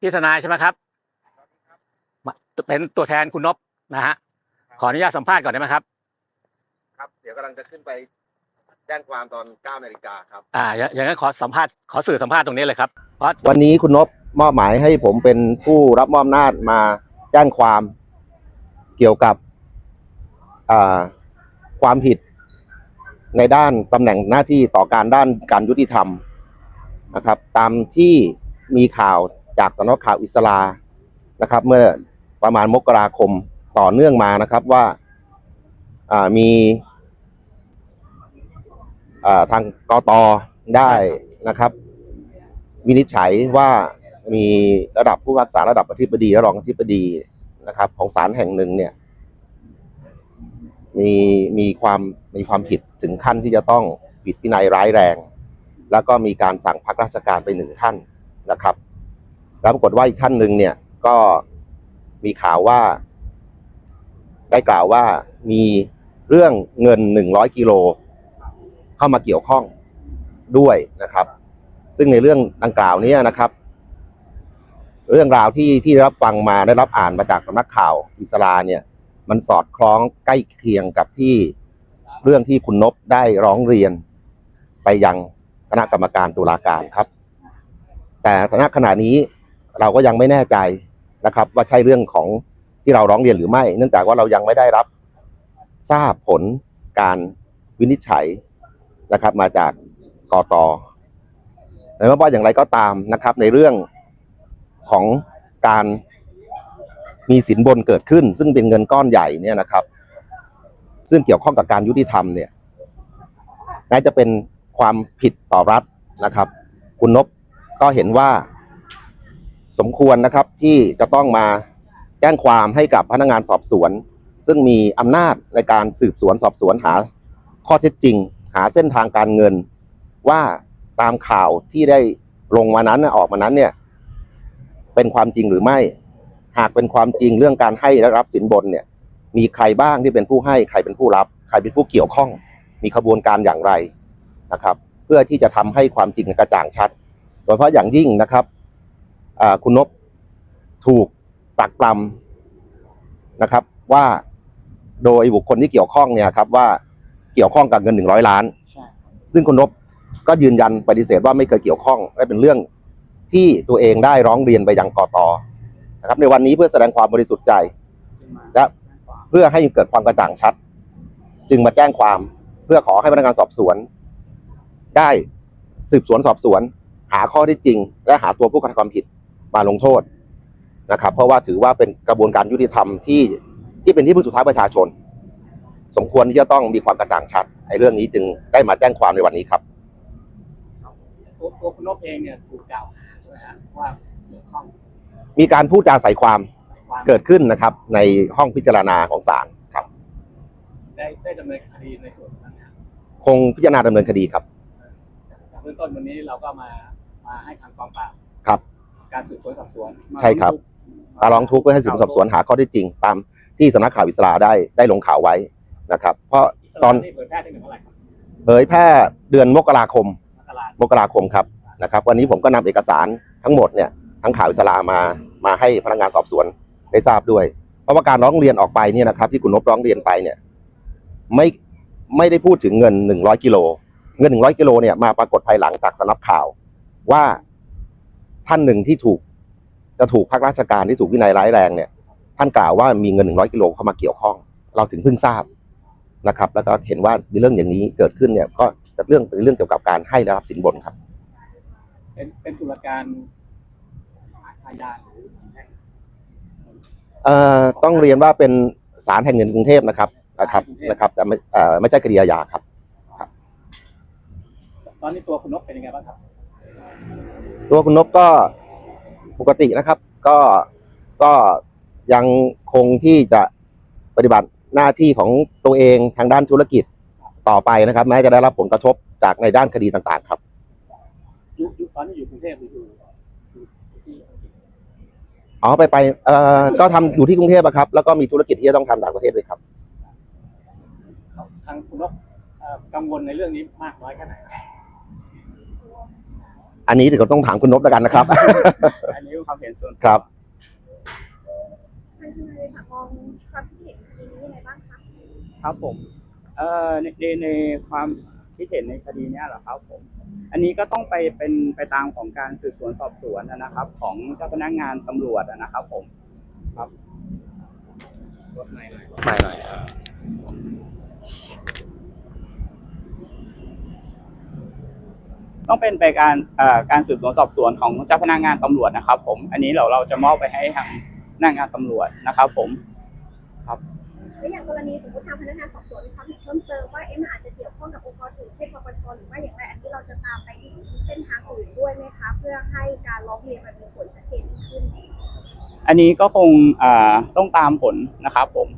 พี่ทนายใช่ไหมครับมาเป็นตัวแทนคุณนพนะฮะ ขออนุญาตสัมภาษณ์ก่อนได้ไหมครับ ครับ เดี๋ยวกำลังจะขึ้นไปแจ้งความตอน9นาฬิกาครับ อ่า อย่างอย่างนั้นขอสัมภาษณ์ ขอสื่อสัมภาษณ์ตรงนี้เลยครับเพราะวันนี้คุณนพมอบหมายให้ผมเป็นผู้รับมอบอำนาจมาแจ้งความเกี่ยวกับอ่าความผิดในด้านตำแหน่งหน้าที่ต่อการด้านการยุติธรรมนะครับ ตามที่มีข่าว จากสำนักข่าวอิสลานะครับ เมื่อประมาณมกราคมต่อเนื่องมานะครับว่าามีาทางกตได้นะครับ วินิจฉัยว่ามีระดับผู้พิพากษาระดับอธิบดีและรองอธิบดีนะครับ ของศาลแห่งหนึ่งเนี่ย มีมีความมีความผิดถึงขั้นที่จะต้องผิดวินัยร้ายแรง แล้วก็มีการสั่งพักราชการไปหนึ่งท่านนะครับ แล้วปรากฏว่าอีกท่านหนึ่งเนี่ยก็มีข่าวว่า ได้กล่าวว่ามีเรื่องเงินหนึ่งร้อยกิโลเข้ามาเกี่ยวข้องด้วยนะครับ ซึ่งในเรื่องดังกล่าวนี้นะครับ เรื่องราวที่ที่ได้รับฟังมาได้รับอ่านมาจากสำนักข่าวอิสลาเนี่ย มันสอดคล้องใกล้เคียงกับที่เรื่องที่คุณนบได้ร้องเรียน ไปยังคณะกรรมการตุลาการครับ แต่ณขณะนี้ เราก็ยังไม่แน่ใจนะครับ ว่าใช่เรื่องของที่เราร้องเรียนหรือไม่ เนื่องจากว่าเรายังไม่ได้รับทราบผลการวินิจฉัยนะครับ มาจากกตแต่ไม่ว่าอย่างไรก็ตามนะครับ ในเรื่องของการมีสินบนเกิดขึ้น ซึ่งเป็นเงินก้อนใหญ่เนี่ยนะครับ ซึ่งเกี่ยวข้องกับการยุติธรรมเนี่ยแม้จะเป็นความผิดต่อรัฐนะครับ คุณนบก็เห็นว่า สมควรนะครับที่จะต้องมาแจ้งความให้กับพนักงานสอบสวน ซึ่งมีอำนาจในการสืบสวนสอบสวนหาข้อเท็จจริง หาเส้นทางการเงิน ว่าตามข่าวที่ได้ลงมานั้นออกมานั้นเนี่ยเป็นความจริงหรือไม่ หากเป็นความจริงเรื่องการให้และรับสินบนเนี่ยมีใครบ้างที่เป็นผู้ให้ใครเป็นผู้รับ ใครเป็นผู้เกี่ยวข้อง มีขบวนการอย่างไรนะครับ เพื่อที่จะทำให้ความจริงกระจ่างชัด โดยเฉพาะอย่างยิ่งนะครับ คุณนบถูกปรักปรำนะครับ ว่าโดยบุคคลที่เกี่ยวข้องเนี่ยครับว่าเกี่ยวข้องกับเงินหนึ่งร้อยล้านใช่ซึ่งคุณนบก็ยืนยันปฏิเสธว่าไม่เคยเกี่ยวข้องและเป็นเรื่องที่ตัวเองได้ร้องเรียนไปยังกตนะครับ ในวันนี้เพื่อแสดงความบริสุทธิ์ใจและเพื่อให้เกิดความกระจ่างชัด จึงมาแจ้งความเพื่อขอให้พนักงานสอบสวน ได้สืบสวนสอบสวน หาข้อเท็จจริง และหาตัวผู้กระทำความผิด มาลงโทษนะครับ เพราะว่าถือว่าเป็นกระบวนการยุติธรรมที่ที่เป็นที่พึ่งสุดท้ายประชาชน สมควรที่จะต้องมีความกระจ่างชัดไอ้เรื่องนี้จึงได้มาแจ้งความในวันนี้ครับตัวตัวคุณนพเองเนี่ยถูกกล่าวหาใช่ไหมฮะว่าเกี่ยวข้องมีการพูดจาใส่ความความเกิดขึ้นนะครับ ในห้องพิจารณาของศาลครับ ได้ได้ดำเนินคดีในส่วนนั้นนะคงพิจารณาดำเนินคดีครับจากเบื้องต้นวันนี้เราก็มามาให้ทางกองปราบครับ การสืบสวนสอบสวนใช่ครับ มาร้องทุกข์เพื่อให้สืบสวนสอบสวนหาข้อเท็จจริง ตามที่สำนักข่าวอิสราได้ได้ลงข่าวไว้นะครับ เพราะตตออนนที่เผยแพร่ถึงเท่าไหร่ครับเผยแพร่เดือนมกราคมมกราคมมกราคมครับนะครับ วันนี้ผมก็นำเอกสารทั้งหมดเนี่ยทั้งข่าวอิสลามามาให้พนักงานสอบสวนได้ทราบด้วย เพราะว่าการร้องเรียนออกไปเนี่ยนะครับที่คุณนพร้องเรียนไปเนี่ยไม่ไม่ได้พูดถึงเงินหนึ่งร้อยกิโลเงินหนึ่งร้อยกิโลเนี่ยมาปรากฏภายหลังจากสำนักข่าว ว่า ท่านหนึ่งที่ถูกจะถูกพักราชการที่ถูกวินัยร้ายแรงเนี่ยท่านกล่าวว่ามีเงินหนึ่งร้อยกิโลเข้ามาเกี่ยวข้อง เราถึงเพิ่งทราบนะครับ แล้วก็เห็นว่าเรื่องอย่างนี้เกิดขึ้นเนี่ยก็เรื่องเป็นเรื่องเกี่ยวกับการให้และรับสินบนครับ เป็นเป็นตุลาการอาญาหรือแพ่งเอ่อต้องเรียนว่าเป็นศาลแห่งเงินกรุงเทพนะครับนะครับนะครับแต่ไม่เอ่อไม่ใช่คดีอาญาครับ ตอนนี้ตัวคุณนพเป็นยังไงบ้างครับ ตัวคุณนพก็ปกตินะครับ ก็ก็ยังคงที่จะปฏิบัติหน้าที่ของตัวเองทางด้านธุรกิจต่อไปนะครับ แม้จะได้รับผลกระทบจากในด้านคดีต่างๆ ครับอยู่อยู่ตอนนี้อยู่กรุงเทพหรืออยู่อยู่ที่อ๋อไปไปเอ่อก็ทำอยู่ที่กรุงเทพอะครับ แล้วก็มีธุรกิจที่จะต้องทำต่างประเทศด้วยครับ ทางคุณนพเอ่อกังวลในเรื่องนี้มากน้อยแค่ไหนครับ อันนี้เดี๋ยวต้องถามคุณนพแล้วกันนะครับ อันนี้เป็นความเห็นส่วนครับทางทนายค่ะมองความคิดเห็นคดีนี้ยังไงบ้างคะครับผม เอ่อในในในความคิดเห็นในคดีเนี้ยเหรอครับผม อันนี้ก็ต้องไปเป็นไปตามของการสืบสวนสอบสวนนะครับ ของเจ้าพนักงานตำรวจนะครับ ผม ครับรถไหนหน่อยไม่หน่อย ต้องเป็นไปการเอ่อการสืบสวนสอบสวนของเจ้าพนักงานตำรวจนะครับ ผม อันนี้เราเราจะมอบไปให้ทางพนักงานตำรวจนะครับ ผมแล้วอย่างกรณีสมมติทางพนักงานสอบสวนมีความเห็นเพิ่มเติมว่าเอ๊ะมันอาจจะเกี่ยวข้องกับองค์กรอื่นเช่นปปชหรือว่าอย่างไรอันนี้เราจะตามไปที่เส้นทางอื่นด้วยไหมคะเพื่อให้การร้องเรียนมันมีผลชัดเจนยิ่งขึ้น อันนี้ก็คงอ่าต้องตามผลนะครับ ผม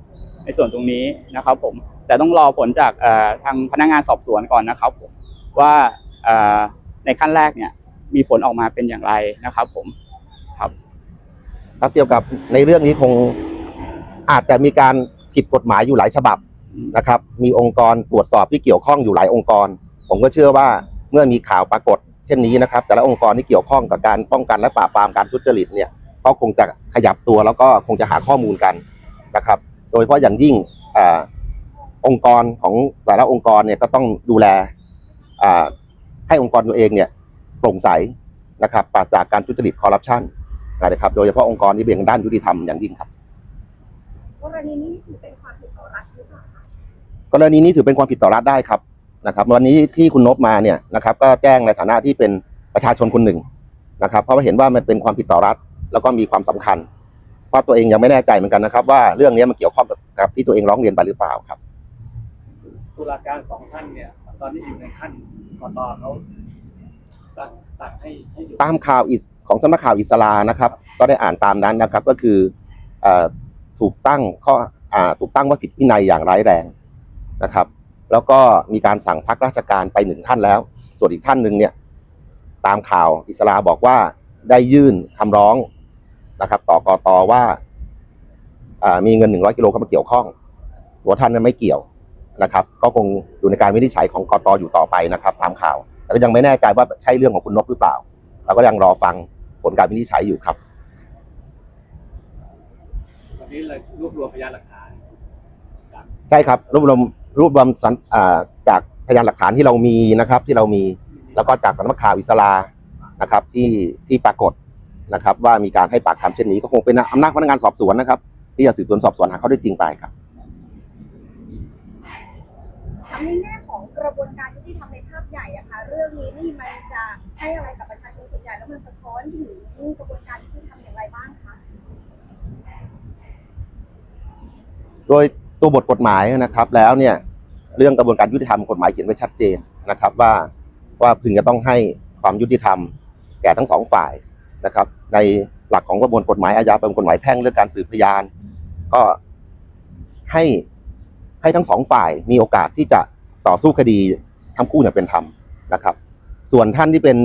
ในส่วนตรงนี้นะครับ ผมแต่ต้องรอผลจากเอ่อทางพนักงานสอบสวนก่อนนะครับ ผมว่าเอ่อ ในขั้นแรกเนี่ยมีผลออกมาเป็นอย่างไรนะครับ ผมครับครับเกี่ยวกับในเรื่องนี้คงอาจจะมีการผิดกฎหมายอยู่หลายฉบับนะครับ มีองค์กรตรวจสอบที่เกี่ยวข้องอยู่หลายองค์กร ผมก็เชื่อว่าเมื่อมีข่าวปรากฏ เช่นนี้นะครับ แต่ละองค์กรที่เกี่ยวข้องกับการป้องกันและปราบปรามการทุจริตเนี่ยก็คงจะขยับตัวแล้วก็คงจะหาข้อมูลกันนะครับ โดยเฉพาะอย่างยิ่งอองค์กรของแต่ละองค์กรเนี่ยก็ต้องดูแลอ่า ให้องค์กรตัวเองเนี่ยโปร่งใสนะครับปราศจากการทุจริตคอร์รัปชันนะครับโดยเฉพาะองค์กรที่เป็นด้านยุติธรรมอย่างยิ่งครับกรณีนี้ถือเป็นความผิดต่อรัฐหรือเปล่าคะกรณีนี้ถือเป็นความผิดต่อรัฐได้ครับนะครับวันนี้ที่คุณนบมาเนี่ยนะครับก็แจ้งในฐานะที่เป็นประชาชนคนหนึ่งนะครับเพราะว่าเห็นว่ามันเป็นความผิดต่อรัฐ แล้วก็มีความสำคัญเพราะตัวเองยังไม่แน่ใจเหมือนกันนะครับ ว่าเรื่องนี้มันเกี่ยวข้องกับที่ตัวเองร้องเรียนไปหรือเปล่าครับตุลาการสองท่านเนี่ยตอนนี้อยู่ในขั้น กตเขาสั่งสั่งให้ให้หยุดตามข่าวอิสของสำนักข่าวอิสลานะครับ ก็ได้อ่านตามนั้นนะครับ ก็คือเอ่อถูกตั้งข้ออ่าถูกตั้งว่าผิดวินัยอย่างร้ายแรงนะครับ แล้วก็มีการสั่งพักราชการไปหนึ่งท่านแล้ว ส่วนอีกท่านหนึ่งเนี่ยตามข่าวอิสลาบอกว่าได้ยื่นคำร้องนะครับ ต่อกตว่าอ่ามีเงินหนึ่งร้อยกิโลเข้ามาเกี่ยวข้องตัวท่านนั้นไม่เกี่ยว นะครับ ก็คงอยู่ในการวินิจฉัยของกตอยู่ต่อไปนะครับ ตามข่าว แต่ก็ยังไม่แน่ใจว่าใช่เรื่องของคุณนพหรือเปล่า เราก็ยังรอฟังผลการวินิจฉัยอยู่ครับตอนนี้เลยรวบรวมพยานหลักฐานใช่ครับรวบรวมรวบรวมจากพยานหลักฐานที่เรามีนะครับ ที่เรามีแล้วก็จากสำนักข่าวอิสลานะครับที่ที่ปรากฏนะครับ ว่ามีการให้ปากคำเช่นนี้ก็คงเป็นอำนาจพนักงานสอบสวนนะครับ ที่จะสืบสวนสอบสวนหาข้อเท็จจริงไปครับ ทำ ในแง่ของกระบวนการยุติธรรมในภาพใหญ่อะค่ะเรื่องนี้นี่มันจะให้อะไรกับประชาชนส่วนใหญ่แล้วมันสะท้อนถึงกระบวนการยุติธรรมอย่างไรบ้างคะโดยตัวบทกฎหมายนะครับ แล้วเนี่ยเรื่องกระบวนการยุติธรรมกฎหมายเขียนไว้ชัดเจนนะครับว่าว่าพึงจะต้องให้ความยุติธรรม แก่ทั้งสองฝ่ายนะครับ ในหลักของกระบวนกฎหมายอาญาเประมวลกฎหมายแพ่งเรื่องการสืบพยาน ก็ให้ ให้ทั้งสองฝ่ายมีโอกาสที่จะต่อสู้คดีทั้งคู่อย่างเป็นธรรมนะครับ ส่วนท่านที่เป็น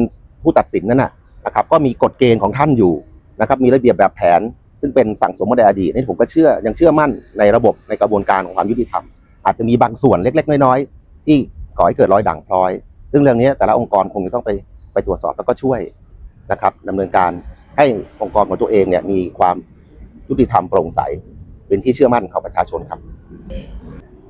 ผู้ตัดสินนั่นนะนะครับก็มีกฎเกณฑ์ของท่านอยู่นะครับมีระเบียบแบบแผน ซึ่งเป็นสั่งสมมาในอดีตนี่ผมก็เชื่อยังเชื่อมั่นในระบบในกระบวนการของความยุติธรรม อาจจะมีบางส่วนเล็ก ๆ น้อยๆที่ก่อให้เกิดรอยด่างพร้อย ซึ่งเรื่องนี้แต่ละองค์กรคงจะต้องไปไปตรวจสอบแล้วก็ช่วยนะครับดำเนินการให้องค์กรของตัวเองเนี่ยมีความยุติธรรมโปร่งใส เป็นที่เชื่อมั่นของประชาชนครับ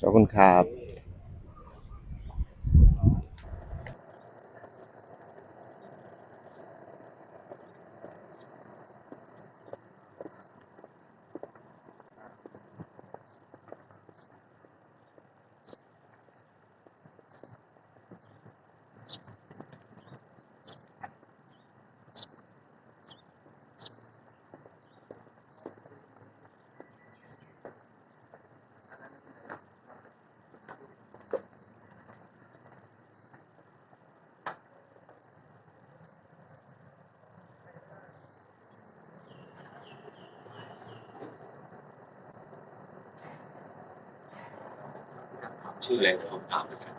ขอบคุณครับ ชื่ออะไรแต่ผมตามไม่ได้